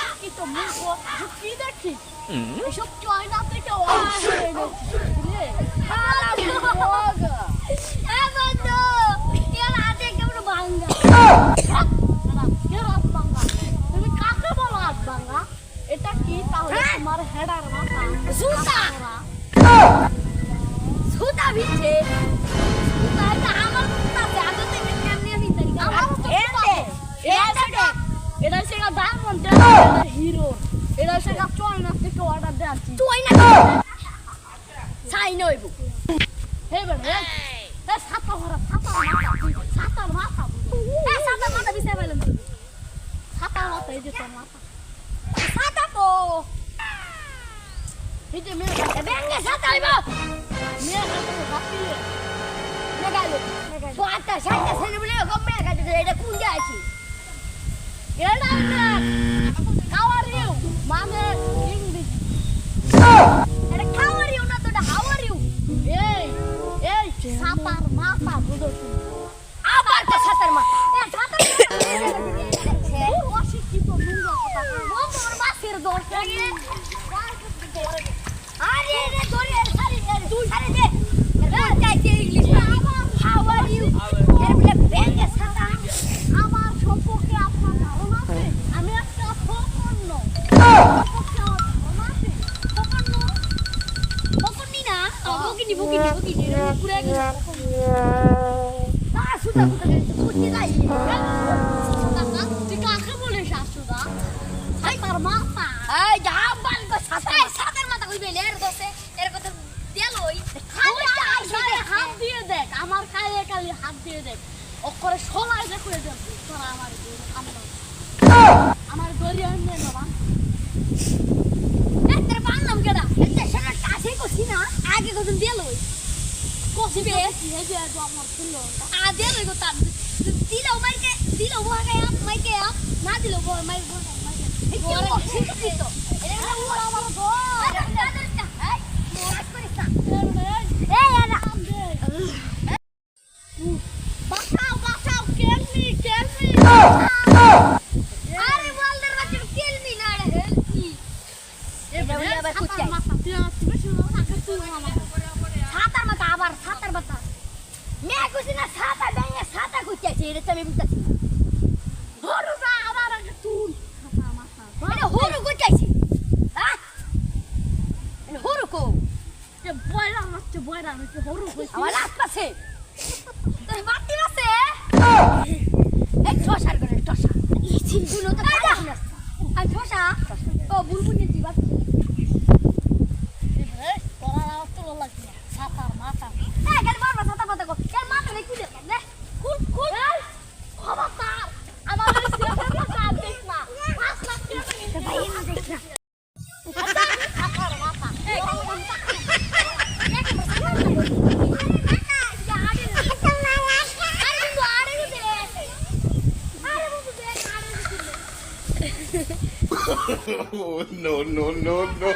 শিক্ষিত মূর্খ কি দেখি। এসব চয়না থেকে ভিজে আমার জুতা ব্যাগে থেকে কেমনে ভিজে আমার জুতা এটা এটা সে ডায়মন্ড এটা হিরো এটা সে চয়না থেকে অর্ডার দেওয়াচ্ছি চয়না ছাই নইব। হে বেড়ে হে। সাতা ভরা সাতা মাথা সাতার মাথা হে সাতার মাথা বিছাই ফেলেন সাতার মাথা এই যে তোর মাথা। সাতা তো। এই যে মেয়ে ব্যাঙ্গে সাতা হইব। মেয়ে সাতা মেগালো সোয়াটা সাতা ছেলে বলে গম্মে কাটে এটা কোন আছে? এটা আর ইউ মানে ইংলিশ। এটা আর ইউ না তো, এটা হাউ আর ইউ এই এই সাতার মাথা বুঝো তুমি আবার তো সাতার মাথা এ, সাতার অশিক্ষিত নোংরা কথা। ও মোর দোষ। লাগে আরে, রে আরে আরে তুই আরে দে আমার কায়ে কালি হাত দিয়ে দেখ অক্ষরে দেব তোরা আমার আমার গরি আনবে বাবা। এতে বাংলাম কেডা? এতে সেটা কাছে কছি না। আগে কখন দেলই কষিবে এই যে আমার ফুল আ দেলই গো তার দিলো মাইকে দিলো ভাগে আপ মাইকে আপ না দিলো বল মাই বল মাইকে এই কি শিক্ষিত এটা ওরা আমার গো আরে দাদা এই মোরাস করিস না এই এরা বাঁচাও বাঁচাও কেলমি কেলমি আরে বলদের বাচ্চা কেলমি না রে হেলমি এটা বলে আবার কুচাই সাতার মাথা আবার সাতার মাথা মেয়ে কুচি না সাতা ব্যাঙে সাতা কুচাইছে এটা তো আমি বুঝতেছি হরু না আবার আগে তুল এটা হরু কুচাইছে হ্যাঁ এটা হরু কো। বয়রা হচ্ছে বয়রা হচ্ছে হরু আমার লাত পাছে তোর বাতি আছে এই ঠসার করে ঠসা। এই চিনগুলো তো ঠসা? ও বুলবুল দিবা Oh, no, no, no, no.